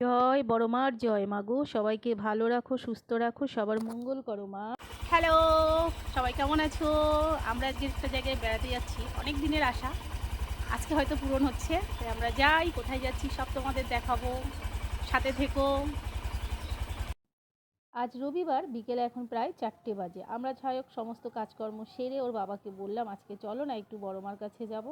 জয় বড় মার জয় মা গো। সবাইকে ভালো রাখো সুস্থ রাখো সবার মঙ্গল করো মা। হ্যালো সবাই কেমন আছো? আমরা আজকে একটা জায়গায় বেড়াতে যাচ্ছি অনেক দিনের আশা। আজকে হয়তো পূরণ হচ্ছে তাই আমরা যাই কোথায় যাচ্ছি সব তোমাদের দেখাবো সাথে থেকো। আজ রবিবার বিকেলে এখন প্রায় চারটে বাজে। আমরা ছায়ক সমস্ত কাজকর্ম সেরে ওর বাবাকে বললাম আজকে চলো না একটু বড় মার কাছে যাব।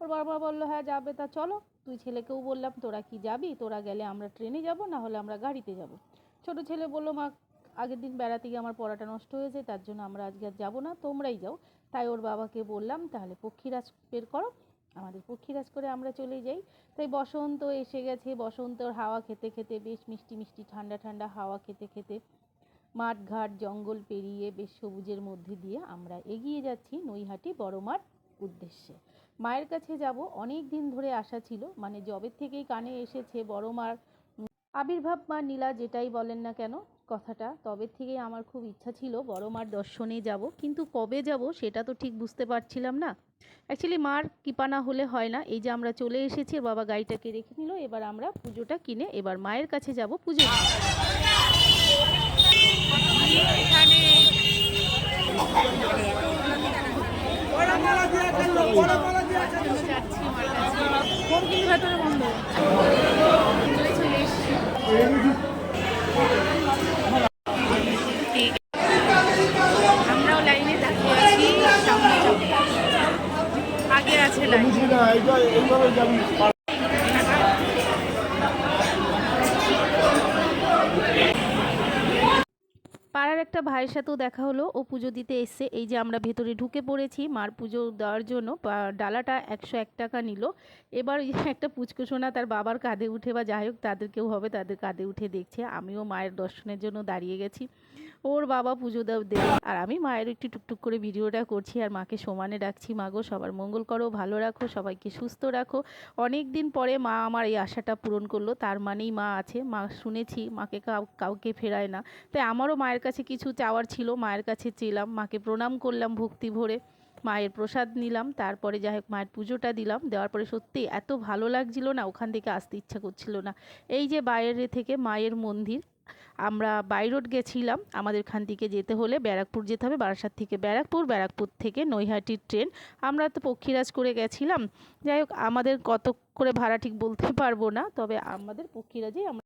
ওর বাবা বলল হ্যাঁ যাবে তা চলো। তুই ছেলেকেও বললাম, তোরা কি যাবি? তোরা গেলে আমরা ট্রেনে যাব, না হলে আমরা গাড়িতে যাব। ছোট ছেলে বলল, মা, আগের দিন বেড়াতে গিয়ে আমার পড়াটা নষ্ট হয়েছে, তার জন্য আমরা আজকে আর যাব না, তোমরাই যাও। তাই ওর বাবাকে বললাম, তাহলে পক্ষীরাজ বের করো, আমাদের পক্ষীরাজ করে আমরা চলে যাই। তাই বসন্ত এসে গেছে, বসন্তর হাওয়া খেতে খেতে, বেশ মিষ্টি মিষ্টি ঠান্ডা ঠান্ডা হাওয়া খেতে খেতে মাঠ ঘাট জঙ্গল পেরিয়ে বেশ সবুজের মধ্যে দিয়ে আমরা এগিয়ে যাচ্ছি নৈহাটি বড় মাঠ উদ্দেশ্যে। মায়ের কাছে যাব, অনেক দিন ধরে আশা ছিল মানে জবের থেকেই কানে এসেছে বড় মার আবির্ভাব মা নীলা যেটাই বলেন না কেন কথাটা, তবে থেকেই আমার খুব ইচ্ছা ছিল বড় মার দর্শনে যাব, কিন্তু কবে যাব সেটা তো ঠিক বুঝতে পারছিলাম না অ্যাকচুয়ালি মার কৃপা না হলে হয় না, এই যে আমরা চলে এসেছি, বাবা গাড়িটাকে রেখে নিল, এবার আমরা পুজোটা কিনে এবার মায়ের কাছে যাব পুজো। আমরাও লাইনে দাঁড়িয়ে আছি আগে আছে লাইন। যাবি পাড়ার একটা ভাইয়ের সাথেও দেখা হলো। ও পুজো দিতে এসছে। এই যে আমরা ভেতরে ঢুকে পড়েছি, মার পুজো দেওয়ার জন্য ডালাটা একশো এক টাকা নিল। এবার একটা পুচকুসোনা তার বাবার কাঁধে উঠে, বা যাই হোক তাদের কেউ হবে তাদের কাঁধে উঠে দেখছে। আমিও মায়ের দর্শনের জন্য দাঁড়িয়ে গেছি। ওর বাবা পুজো দেবে আর আমি মায়ের একটু টুকটুক করে ভিডিওটা করছি, আর মাকে সমানে ডাকছি মাগো সবার মঙ্গল করো, ভালো রাখো, সবাইকে সুস্থ রাখো। অনেক দিন পরে মা আমার এই আশাটা পূরণ করল। তার মানেই মা আছে। মা শুনেছি, মাকে কাউ- কাউকে ফেরায় না। তাই আমারও মায়ের কাছে কিছু চাওয়ার ছিল, মায়ের কাছে চেলাম, মাকে প্রণাম করলাম ভক্তি ভরে, মায়ের প্রসাদ নিলাম, তারপরে যাই হোক মায়ের পুজোটা দিলাম, দেওয়ার পরে সত্যি এত ভালো লাগছিল না, ওখান থেকে আসতে ইচ্ছা করছিল না। এই যে বাইরে থেকে মায়ের মন্দির, আমরা বাই রোড গেছিলাম, আমাদের খান থেকে যেতে হলে ব্যারাকপুর যেতে হবে, বারাসাত থেকে ব্যারাকপুর ব্যারাকপুর থেকে নৈহাটির ট্রেন। আমরা তো পক্ষীরাজ করে গেছিলাম, যাই হোক আমাদের কত করে ভাড়া ঠিক বলতে পারব না, তবে আমাদের পক্ষীরাজেই আমরা